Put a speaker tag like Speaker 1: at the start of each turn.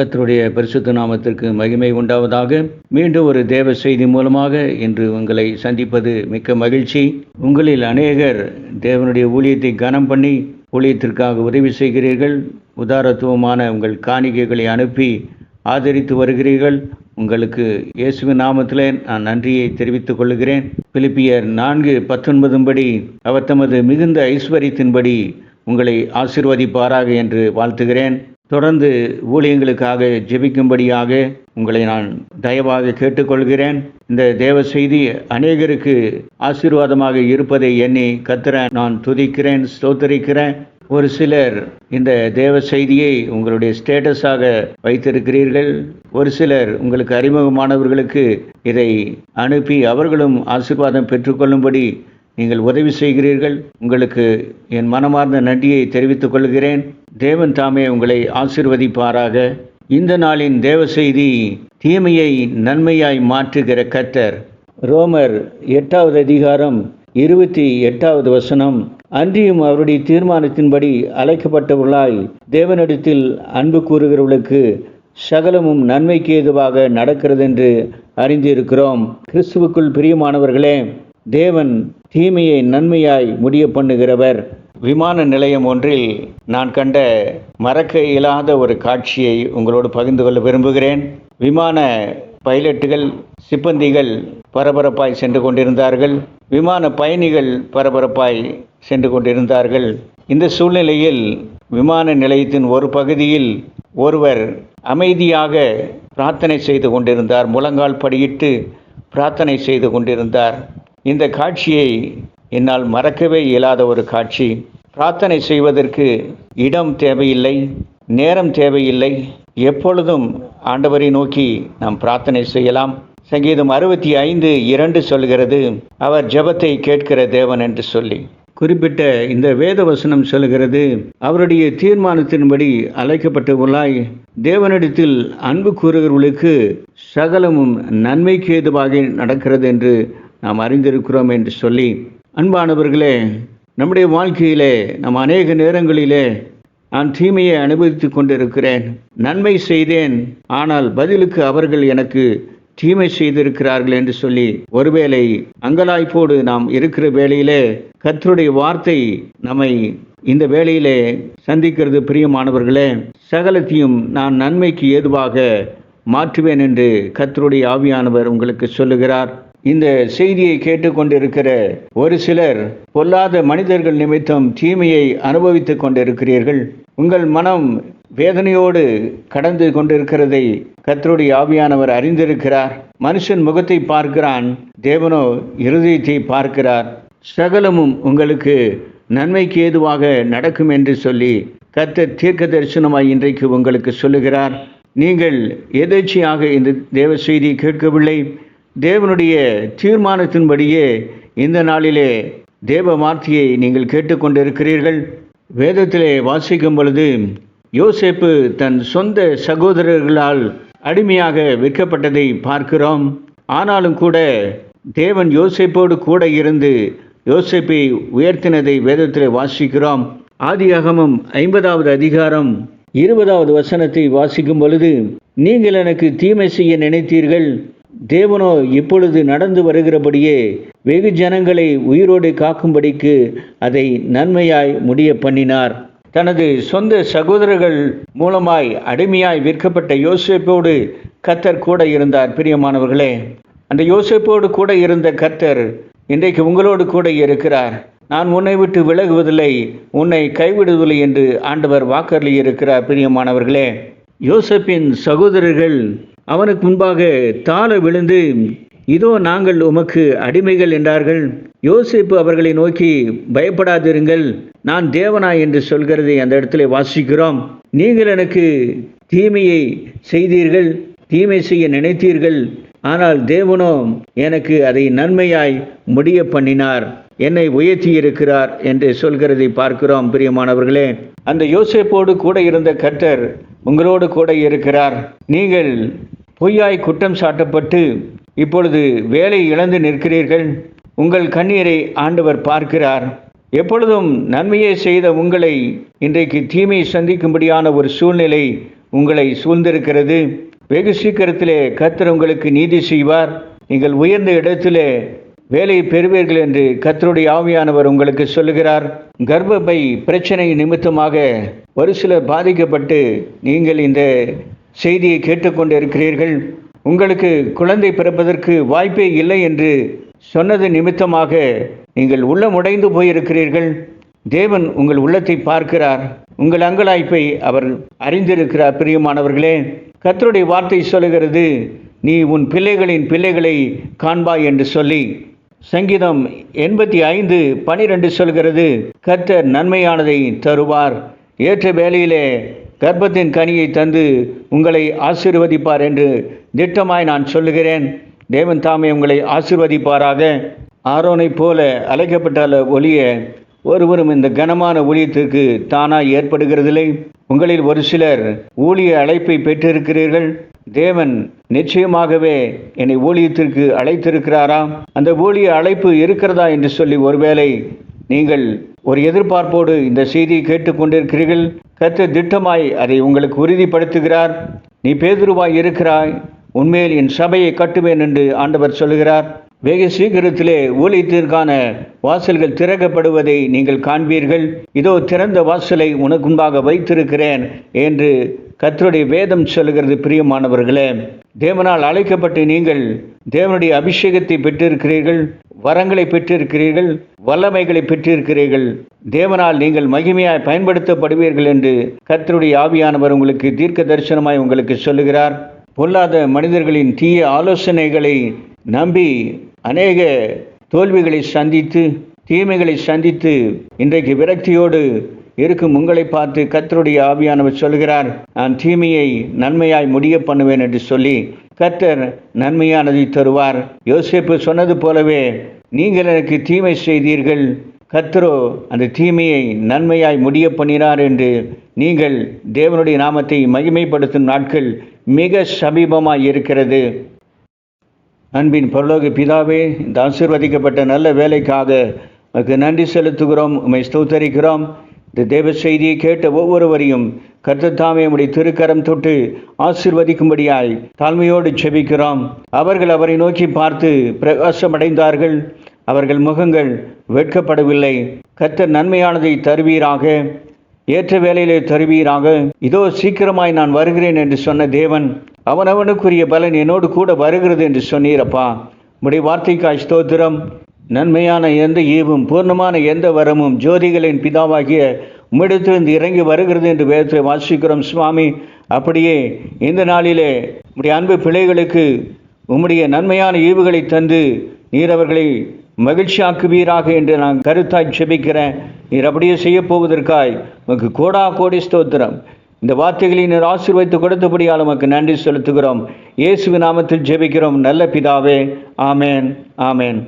Speaker 1: கத்தருடைய பரிசுத்த நாமத்திற்கு மகிமை உண்டாவதாக. மீண்டும் ஒரு தேவ செய்தி மூலமாக இன்று உங்களை சந்திப்பது மிக்க மகிழ்ச்சி. உங்களில் அநேகர் தேவனுடைய ஊழியத்தை கனம் பண்ணி ஊழியத்திற்காக உதவி செய்கிறீர்கள். உதாரத்துவமான உங்கள் காணிக்கைகளை அனுப்பி ஆதரித்து வருகிறீர்கள். உங்களுக்கு இயேசுவின் நாமத்திலே நான் நன்றியை தெரிவித்துக் கொள்கிறேன். பிலிப்பியர் நான்கு பத்தொன்பதும்படி அவர் தமது மிகுந்த ஐஸ்வர்யத்தின்படி உங்களை ஆசிர்வதிப்பாராக என்று வாழ்த்துகிறேன். தொடர்ந்து ஊழியங்களுக்காக ஜெபிக்கும்படியாக உங்களை நான் தயவாக கேட்டுக்கொள்கிறேன். இந்த தேவ செய்தி அநேகருக்கு ஆசீர்வாதமாக இருப்பதை எண்ணி கத்திர நான் துதிக்கிறேன் ஸ்தோத்தரிக்கிறேன். ஒரு சிலர் இந்த தேவ செய்தியை உங்களுடைய ஸ்டேட்டஸாக வைத்திருக்கிறீர்கள். ஒரு சிலர் உங்களுக்கு அறிமுகமானவர்களுக்கு இதை அனுப்பி அவர்களும் ஆசீர்வாதம் பெற்றுக்கொள்ளும்படி நீங்கள் உதவி செய்கிறீர்கள். உங்களுக்கு என் மனமார்ந்த நன்றியை தெரிவித்துக் கொள்கிறேன். தேவன் தாமே உங்களை ஆசிர்வதிப்பாராக. இந்த நாளின் தேவ செய்தி தீமையை நன்மையாய் மாற்றுகிற கத்தர் ரோமர் எட்டாவது அதிகாரம் இருபத்தி எட்டாவது வசனம். அன்றியும் அவருடைய தீர்மானத்தின்படி அழைக்கப்பட்டவர்களாய் தேவனிடத்தில் அன்பு கூறுகிறவர்களுக்கு சகலமும் நன்மைக்கு ஏதுவாக நடக்கிறதென்று அறிந்திருக்கிறோம். கிறிஸ்துவுக்குள் பிரியமானவர்களே தேவன் தீமையை நன்மையாய் முடிய பண்ணுகிறவர். விமான நிலையம் ஒன்றில் நான் கண்ட மறக்க இயலாத ஒரு காட்சியை உங்களோடு பகிர்ந்து கொள்ள விரும்புகிறேன். விமான பைலட்டுகள் சிப்பந்திகள் பரபரப்பாய் சென்று கொண்டிருந்தார்கள். விமான பயணிகள் பரபரப்பாய் சென்று கொண்டிருந்தார்கள். இந்த சூழ்நிலையில் விமான நிலையத்தின் ஒரு பகுதியில் ஒருவர் அமைதியாக பிரார்த்தனை செய்து கொண்டிருந்தார். முழங்கால் படியிட்டு பிரார்த்தனை செய்து கொண்டிருந்தார். இந்த காட்சியை என்னால் மறக்கவே இயலாத ஒரு காட்சி. பிரார்த்தனை செய்வதற்கு இடம் தேவையில்லை நேரம் தேவையில்லை. எப்பொழுதும் ஆண்டவரை நோக்கி நாம் பிரார்த்தனை செய்யலாம். சங்கீதம் அறுபத்தி ஐந்து இரண்டு சொல்கிறது அவர் ஜெபத்தை கேட்கிற தேவன் என்று சொல்லி. குறிப்பிட்ட இந்த வேத வசனம் சொல்கிறது அவருடைய தீர்மானத்தின்படி அழைக்கப்பட்டவர்களாய் தேவனிடத்தில் அன்பு கூறுகிறவர்களுக்கு சகலமும் நன்மைக்கு ஏதுவாக நடக்கிறது என்று நாம் அறிந்திருக்கிறோம் என்று சொல்லி அன்பானவர்களே நம்முடைய வாழ்க்கையிலே நம் அநேக நேரங்களிலே நான் தீமையை அனுபவித்து கொண்டிருக்கிறேன் நன்மை செய்தேன் ஆனால் பதிலுக்கு அவர்கள் எனக்கு தீமை செய்திருக்கிறார்கள் என்று சொல்லி ஒருவேளை அங்கலாய்ப்போடு நாம் இருக்கிற வேளையிலே கத்தருடைய வார்த்தை நம்மை இந்த வேளையிலே சந்திக்கிறது. பிரியமானவர்களே சகலத்தையும் நான் நன்மைக்கு ஏதுவாக மாற்றுவேன் என்று கத்தருடைய ஆவியானவர் உங்களுக்கு சொல்லுகிறார். இந்த செய்தியை கேட்டுக்கொண்டிருக்கிற ஒரு சிலர் பொல்லாத மனிதர்கள் நிமித்தம் தீமையை அனுபவித்துக் கொண்டிருக்கிறீர்கள். உங்கள் மனம் வேதனையோடு கடந்து கொண்டிருக்கிறதை கத்தருடைய ஆவியானவர் அறிந்திருக்கிறார். மனுஷன் முகத்தை பார்க்கிறான் தேவனோ இருதயத்தை பார்க்கிறார். சகலமும் உங்களுக்கு நன்மைக்கு ஏதுவாக நடக்கும் என்று சொல்லி கத்த தீர்க்க தரிசனமாய் இன்றைக்கு உங்களுக்கு சொல்லுகிறார். நீங்கள் எதேச்சியாக இந்த தேவ செய்தியை கேட்கவில்லை? தேவனுடைய தீர்மானத்தின்படியே இந்த நாளிலே தேவ வார்த்தையை நீங்கள் கேட்டுக்கொண்டிருக்கிறீர்கள். வேதத்திலே வாசிக்கும் பொழுது யோசேப்பு தன் சொந்த சகோதரர்களால் அடிமையாக விற்கப்பட்டதை பார்க்கிறோம். ஆனாலும் கூட தேவன் யோசேப்போடு கூட இருந்து யோசேப்பை உயர்த்தினதை வேதத்திலே வாசிக்கிறோம். ஆதியாகமம் ஐம்பதாவது அதிகாரம் இருபதாவது வசனத்தை வாசிக்கும் பொழுது நீங்கள் எனக்கு தீமை செய்ய நினைத்தீர்கள் தேவனோ இப்பொழுது நடந்து வருகிறபடியே வெகு ஜனங்களை உயிரோடு காக்கும்படிக்கு அதை நன்மையாய் முடிய பண்ணினார். தனது சொந்த சகோதரர்கள் மூலமாய் அடிமையாய் விற்கப்பட்ட யோசிப்போடு கத்தர் கூட இருந்தார் பிரியமானவர்களே. அந்த யோசிப்போடு கூட இருந்த கத்தர் இன்றைக்கு உங்களோடு கூட இருக்கிறார். நான் உன்னை விட்டு விலகுவதில்லை உன்னை கைவிடுவதில்லை என்று ஆண்டவர் வாக்கர்லி இருக்கிறார் பிரியமானவர்களே. யோசப்பின் சகோதரர்கள் அவனுக்கு முன்பாக தாழ விழுந்து இதோ நாங்கள் உமக்கு அடிமைகள் என்றார்கள். யோசிப்பு அவர்களை நோக்கி பயப்படாதிருங்கள் நான் தேவனா என்று சொல்கிறதை அந்த இடத்துல வாசிக்கிறோம். நீங்கள் எனக்கு தீமையை செய்தீர்கள் தீமை செய்ய நினைத்தீர்கள். ஆனால் தேவனோ எனக்கு அதை நன்மையாய் முடிய பண்ணினார் என்னை உயர்த்தி இருக்கிறார் என்று சொல்கிறதை பார்க்கிறோம் பிரியமானவர்களே. அந்த யோசேப்போடு கூட இருந்த கர்த்தர் உங்களோடு கூட இருக்கிறார். நீங்கள் பொய்யாய் குற்றம் சாட்டப்பட்டு இப்பொழுது வேலை இழந்து நிற்கிறீர்கள். உங்கள் கண்ணீரை ஆண்டவர் பார்க்கிறார். எப்பொழுதும் நன்மையை செய்த உங்களை இன்றைக்கு தீமை சந்திக்கும்படியான ஒரு சூழ்நிலை உங்களை சூழ்ந்திருக்கிறது. வெகு சீக்கிரத்திலே கத்தர் உங்களுக்கு நீதி செய்வார். நீங்கள் உயர்ந்த இடத்திலே வேலை பெறுவீர்கள் என்று கத்தருடைய ஆவியானவர் உங்களுக்கு சொல்லுகிறார். கர்ப்பப்பை பிரச்சனை நிமித்தமாக ஒரு சிலர் பாதிக்கப்பட்டு நீங்கள் இந்த செய்தியை கேட்டுக்கொண்டு இருக்கிறீர்கள் உங்களுக்கு குழந்தை பிறப்பதற்கு வாய்ப்பே இல்லை என்று சொன்னது நிமித்தமாக நீங்கள் உள்ளம் உடைந்து போயிருக்கிறீர்கள். தேவன் உங்கள் உள்ளத்தை பார்க்கிறார். உங்கள் அங்கலாய்ப்பை அவர் அறிந்திருக்கிறார் பிரியமானவர்களே. கத்தருடைய வார்த்தை சொல்லுகிறது நீ உன் பிள்ளைகளின் பிள்ளைகளை காண்பாய் என்று சொல்லி. சங்கீதம் எண்பத்தி ஐந்து பனிரெண்டு சொல்கிறது கர்த்தர் நன்மையானதை தருவார். ஏற்ற வேளையிலே கர்ப்பத்தின் கனியை தந்து உங்களை ஆசீர்வதிப்பார் என்று திட்டமாய் நான் சொல்லுகிறேன். தேவன் தாமே உங்களை ஆசிர்வதிப்பாராக. ஆரோனைப் போல அழைக்கப்பட்டால ஒளிய ஒருவரும் இந்த கனமான ஊழியத்திற்கு தானாக ஏற்படுகிறதில்லை. உங்களில் ஒரு சிலர் ஊழிய அழைப்பை பெற்றிருக்கிறீர்கள். தேவன் நிச்சயமாகவே என்னை ஊழியத்திற்கு அழைத்திருக்கிறாராம் அந்த ஊழிய அழைப்பு இருக்கிறதா என்று சொல்லி ஒருவேளை நீங்கள் ஒரு எதிர்பார்ப்போடு இந்த செய்தியை கேட்டுக்கொண்டிருக்கிறீர்கள். கத்த திட்டமாய் அதை உங்களுக்கு உறுதிப்படுத்துகிறார். நீ பேதுருவாய் இருக்கிறாய். உண்மையில் என் சபையை கட்டுவேன் என்று ஆண்டவர் சொல்லுகிறார். வெகு சீக்கிரத்திலே ஊழியத்திற்கான வாசல்கள் திறக்கப்படுவதை நீங்கள் காண்பீர்கள். இதோ திறந்த வாசலை உனக்குன்பாக வைத்திருக்கிறேன் என்று கத்தருடைய வேதம் சொல்லுகிறது பிரியமானவர்களே. தேவனால் அழைக்கப்பட்டு நீங்கள் தேவனுடைய அபிஷேகத்தை பெற்றிருக்கிறீர்கள். வரங்களை பெற்றிருக்கிறீர்கள் வல்லமைகளை பெற்றிருக்கிறீர்கள். தேவனால் நீங்கள் மகிமையாய் பயன்படுத்தப்படுவீர்கள் என்று கர்த்தருடைய ஆவியானவர் உங்களுக்கு தீர்க்க தரிசனமாய் உங்களுக்கு சொல்லுகிறார். பொல்லாத மனிதர்களின் தீய ஆலோசனைகளை நம்பி அநேக தோல்விகளை சந்தித்து தீமைகளை சந்தித்து இன்றைக்கு விரக்தியோடு இருக்கும் உங்களை பார்த்து கத்தருடைய ஆவியானவர் சொல்கிறார் நான் தீமையை நன்மையாய் முடிய பண்ணுவேன் என்று சொல்லி கத்தர் நன்மையானதை தருவார். யோசேப்பு சொன்னது போலவே நீங்கள் எனக்கு தீமை செய்தீர்கள் கத்தரோ அந்த தீமையை நன்மையாய் முடிய பண்ணினார் என்று நீங்கள் தேவனுடைய நாமத்தை மகிமைப்படுத்தும் நாட்கள் மிக சமீபமாய் இருக்கிறது. அன்பின் பரலோக பிதாவே இந்த ஆசிர்வதிக்கப்பட்ட நல்ல வேலைக்காக உமக்கு நன்றி செலுத்துகிறோம் உம்மை ஸ்தோத்தரிக்கிறோம். இந்த தேவ செய்தியை கேட்ட ஒவ்வொருவரையும் கர்த்தத்தாமே உடைய திருக்கரம் தொட்டு ஆசீர்வதிக்கும்படியாய் தாழ்மையோடு செபிக்கிறோம். அவர்கள் அவரை நோக்கி பார்த்து பிரகாசமடைந்தார்கள். அவர்கள் முகங்கள் வெட்கப்படவில்லை. கர்த்தர் நன்மையானதை தருவீராக. ஏற்ற வேலையிலே தருவீராக. இதோ சீக்கிரமாய் நான் வருகிறேன் என்று சொன்ன தேவன் அவனவனுக்குரிய பலன் என்னோடு கூட வருகிறது என்று சொன்னீரப்பா. உடைய வார்த்தைக்காய் ஸ்தோத்திரம். நன்மையான எந்த ஈவும் பூர்ணமான எந்த வரமும் ஜோதிகளின் பிதாவாகிய உம்மிடத்திலிருந்து இறங்கி வருகிறது என்று வேதத்தை வாசிக்கிறோம். சுவாமி அப்படியே இந்த நாளிலே உடைய அன்பு பிள்ளைகளுக்கு உம்முடைய நன்மையான ஈவுகளை தந்து நீர் அவர்களை மகிழ்ச்சியாக்குவீராக என்று நான் கருத்தாய் செபிக்கிறேன் நீர் அப்படியே செய்ய போவதற்காய் உமக்கு கோடா கோடி ஸ்தோத்திரம். இந்த வார்த்தைகளை நீர் ஆசீர்வைத்து கொடுத்தபடியால் உமக்கு நன்றி செலுத்துகிறோம். இயேசுவின் நாமத்தில் ஜெபிக்கிறோம். நல்ல பிதாவே ஆமேன் ஆமேன்.